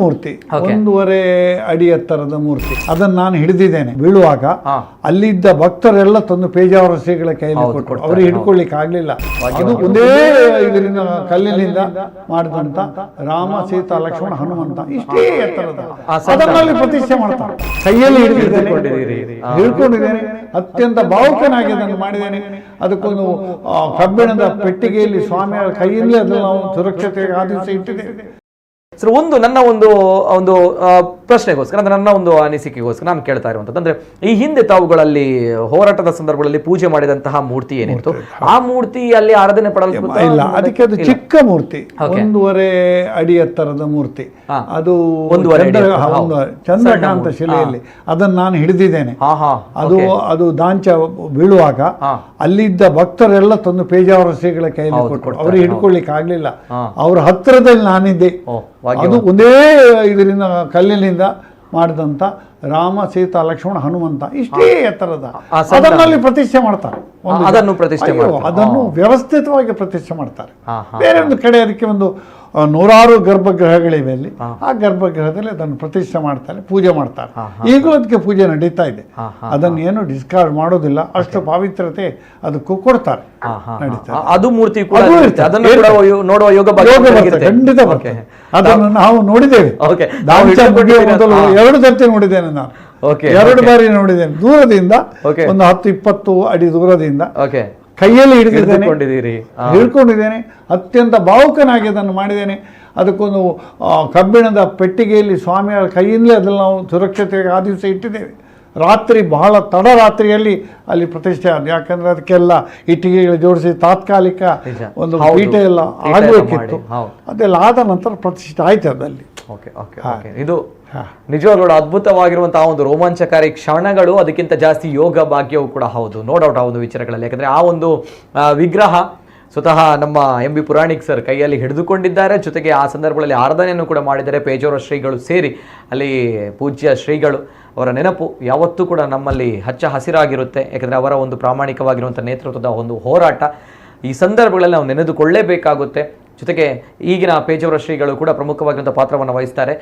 ಮೂರ್ತಿ. ಒಂದೂವರೆ ಅಡಿ ಎತ್ತರದ ಮೂರ್ತಿ. ಅದನ್ನ ನಾನು ಹಿಡಿದಿದ್ದೇನೆ. ಬೀಳುವಾಗ ಅಲ್ಲಿದ್ದ ಭಕ್ತರೆಲ್ಲ ತಂದು ಪೇಜಾವರ ಶ್ರೀಗಳ ಕೈಯಲ್ಲಿ ಕೊಟ್ಟು ಅವ್ರಿಗೆ ಹಿಡ್ಕೊಳ್ಳಿಕ್ಕೆ ಆಗ್ಲಿಲ್ಲ. ಅದು ಒಂದೇ ಇದರಿಂದ ಕಲ್ಲಿನಿಂದ ಮಾಡಿದಂತ ರಾಮ ಸೀತಾ ಲಕ್ಷ್ಮಣ ಹನುಮಂತ. ಇಷ್ಟೇ ಎತ್ತರದ. ಅದನ್ನಲ್ಲಿ ಪ್ರತಿಷ್ಠೆ ಮಾಡ್ತಾರೆ. ಕೈಯಲ್ಲಿ. ಹಿಡ್ಕೊಂಡಿದ್ದೇನೆ. ಅತ್ಯಂತ ಭಾವುಕನಾಗಿ ಅದನ್ನು ಮಾಡಿದ್ದೇನೆ. ಅದಕ್ಕೊಂದು ಕಬ್ಬಿಣದ ಪೆಟ್ಟಿಗೆಯಲ್ಲಿ ಸ್ವಾಮಿಯ ಕೈಯಲ್ಲಿ ಅದನ್ನು ನಾವು ಸುರಕ್ಷತೆಗೆ ಆದಿಸಿ ಇಟ್ಟಿದ್ದೇವೆ. ಸರ್ ಒಂದು ನನ್ನ ಒಂದು ಒಂದು ಪ್ರಶ್ನೆಗೋಸ್ಕರ ಅಂದ್ರೆ ನನ್ನ ಒಂದು ಅನಿಸಿಕೆಗೋಸ್ಕರ ನಾನು ಕೇಳ್ತಾ ಇರುವಂಥದ್ದು. ಅಂದರೆ ಈ ಹಿಂದೆ ತಾವುಗಳಲ್ಲಿ ಹೋರಾಟದ ಸಂದರ್ಭಗಳಲ್ಲಿ ಪೂಜೆ ಮಾಡಿದಂತಹ ಮೂರ್ತಿ ಏನಿತ್ತು? ಆ ಮೂರ್ತಿ ಅಲ್ಲಿ ಆರಾಧನೆ ಪಡಲು ಇಲ್ಲ ಅದಕ್ಕೆ ಅದು ಚಿಕ್ಕ ಮೂರ್ತಿ. ಒಂದೂವರೆ ಅಡಿ ಎತ್ತರದ ಮೂರ್ತಿ. ಅದು ಒಂದೂವರೆ ಚಂದ್ರಕಾಂತ ಶಿಲೆಯಲ್ಲಿ. ಅದನ್ನು ನಾನು ಹಿಡಿದಿದ್ದೇನೆ. ಅದು ಅದು ದಾಂಚ ಬೀಳುವಾಗ ಅಲ್ಲಿದ್ದ ಭಕ್ತರೆಲ್ಲ ತಂದು ಪೇಜಾವರ ಶ್ರೀಗಳ ಕೈಯಲ್ಲಿ ಕೊಟ್ಟು ಅವ್ರಿಗೆ ಹಿಡ್ಕೊಳ್ಳಿಕ್ಕೆ ಆಗ್ಲಿಲ್ಲ. ಅವ್ರ ಹತ್ತಿರದಲ್ಲಿ ನಾನಿದ್ದೆ. ಅದು ಒಂದೇ ಇದರಿಂದ ಕಲ್ಲಿನಿಂದ ಮಾಡಿದಂತ ರಾಮ ಸೀತಾ ಲಕ್ಷ್ಮಣ ಹನುಮಂತ ಇಷ್ಟೇ ಎತ್ತರದ ಅದನ್ನಲ್ಲಿ ಪ್ರತಿಷ್ಠೆ ಮಾಡ್ತಾರೆ. ಅದನ್ನು ಪ್ರತಿಷ್ಠೆ ಅದನ್ನು ವ್ಯವಸ್ಥಿತವಾಗಿ ಪ್ರತಿಷ್ಠೆ ಮಾಡ್ತಾರೆ. ಬೇರೆ ಒಂದು ಕಡೆ ಅದಕ್ಕೆ ಒಂದು ನೂರಾರು ಗರ್ಭಗೃಹಗಳಿವೆ ಅಲ್ಲಿ. ಆ ಗರ್ಭಗೃಹದಲ್ಲಿ ಅದನ್ನು ಪ್ರತಿಷ್ಠೆ ಮಾಡ್ತಾರೆ ಪೂಜೆ ಮಾಡ್ತಾರೆ. ಈಗಲೂ ಅದಕ್ಕೆ ಪೂಜೆ ನಡೀತಾ ಇದೆ. ಅದನ್ನು ಏನು ಡಿಸ್ಕಾರ್ಡ್ ಮಾಡೋದಿಲ್ಲ. ಅಷ್ಟು ಪಾವಿತ್ರತೆ ಅದಕ್ಕೂ ಕೊಡ್ತಾರೆ. ಅದು ಮೂರ್ತಿ ಕೂಡ ನೋಡುವ ಯೋಗ ಖಂಡಿತ. ಬರ್ತದೆ ಅದನ್ನು ನಾವು ನೋಡಿದ್ದೇವೆ. ಎರಡು ಸರ್ತಿ ನೋಡಿದ್ದೇನೆ ನಾನು. Okay, ಎರಡು ಬಾರಿ ನೋಡಿದ್ದೇನೆ. ದೂರದಿಂದ ಒಂದು ಹತ್ತು ಇಪ್ಪತ್ತು ಅಡಿ ದೂರದಿಂದ ಕೈಯಲ್ಲಿ ಹಿಡಿದಿದ್ದೇನೆ. ಹಿಡ್ಕೊಂಡಿದ್ದೇನೆ. ಅತ್ಯಂತ ಭಾವುಕನಾಗಿ ಅದನ್ನು ಮಾಡಿದ್ದೇನೆ. ಅದಕ್ಕೊಂದು ಕಬ್ಬಿಣದ ಪೆಟ್ಟಿಗೆಯಲ್ಲಿ ಸ್ವಾಮಿಯ ಕೈಯಿಂದಲೇ ಅದನ್ನು ನಾವು ಸುರಕ್ಷತೆಗೆ ಆ ದಿವಸ ಇಟ್ಟಿದ್ದೇವೆ. ರಾತ್ರಿ ಬಹಳ ತಡರಾತ್ರಿಯಲ್ಲಿ ಅಲ್ಲಿ ಪ್ರತಿಷ್ಠೆ ಆದ. ಯಾಕಂದ್ರೆ ಅದಕ್ಕೆಲ್ಲ ಇಟ್ಟಿಗೆಗಳು ಜೋಡಿಸಿ ತಾತ್ಕಾಲಿಕ ಒಂದು. ಪೀಠ ಎಲ್ಲ ಆಗಬೇಕಿತ್ತು ಅದೆಲ್ಲ ಆದ ನಂತರ ಪ್ರತಿಷ್ಠೆ ಆಯ್ತು ಅದಲ್ಲಿ ಓಕೆ ಓಕೆ ಓಕೆ ಇದು ನಿಜವಾಗ್ಲೂ ಅದ್ಭುತವಾಗಿರುವಂತಹ ಒಂದು ರೋಮಾಂಚಕಾರಿ ಕ್ಷಣಗಳು ಅದಕ್ಕಿಂತ ಜಾಸ್ತಿ ಯೋಗ ಭಾಗ್ಯವೂ ಕೂಡ ಹೌದು. ನೋ ಡೌಟ್ ಆ ಒಂದು ವಿಚಾರಗಳಲ್ಲಿ. ಯಾಕಂದ್ರೆ ಆ ಒಂದು ವಿಗ್ರಹ ಸ್ವತಃ ನಮ್ಮ ಎಂ ಬಿ ಪುರಾಣಿಕ್ ಸರ್ ಕೈಯಲ್ಲಿ ಹಿಡಿದುಕೊಂಡಿದ್ದಾರೆ. ಜೊತೆಗೆ ಆ ಸಂದರ್ಭಗಳಲ್ಲಿ ಆರಾಧನೆಯನ್ನು ಕೂಡ ಮಾಡಿದ್ದಾರೆ. ಪೇಜೋರ ಶ್ರೀಗಳು ಸೇರಿ ಅಲ್ಲಿ ಪೂಜ್ಯ ಶ್ರೀಗಳು ಅವರ ನೆನಪು ಯಾವತ್ತೂ ಕೂಡ ನಮ್ಮಲ್ಲಿ ಹಚ್ಚ ಹಸಿರಾಗಿರುತ್ತೆ. ಯಾಕಂದರೆ ಅವರ ಒಂದು ಪ್ರಾಮಾಣಿಕವಾಗಿರುವಂಥ ನೇತೃತ್ವದ ಒಂದು ಹೋರಾಟ ಈ ಸಂದರ್ಭಗಳಲ್ಲಿ ನಾವು ನೆನೆದುಕೊಳ್ಳೇಬೇಕಾಗುತ್ತೆ. ಜೊತೆಗೆ ಈಗಿನ ಪೇಜಾವರ ಶ್ರೀಗಳು ಕೂಡ ಪ್ರಮುಖವಾಗಿರುವಂಥ ಪಾತ್ರವನ್ನು ವಹಿಸ್ತಾರೆ.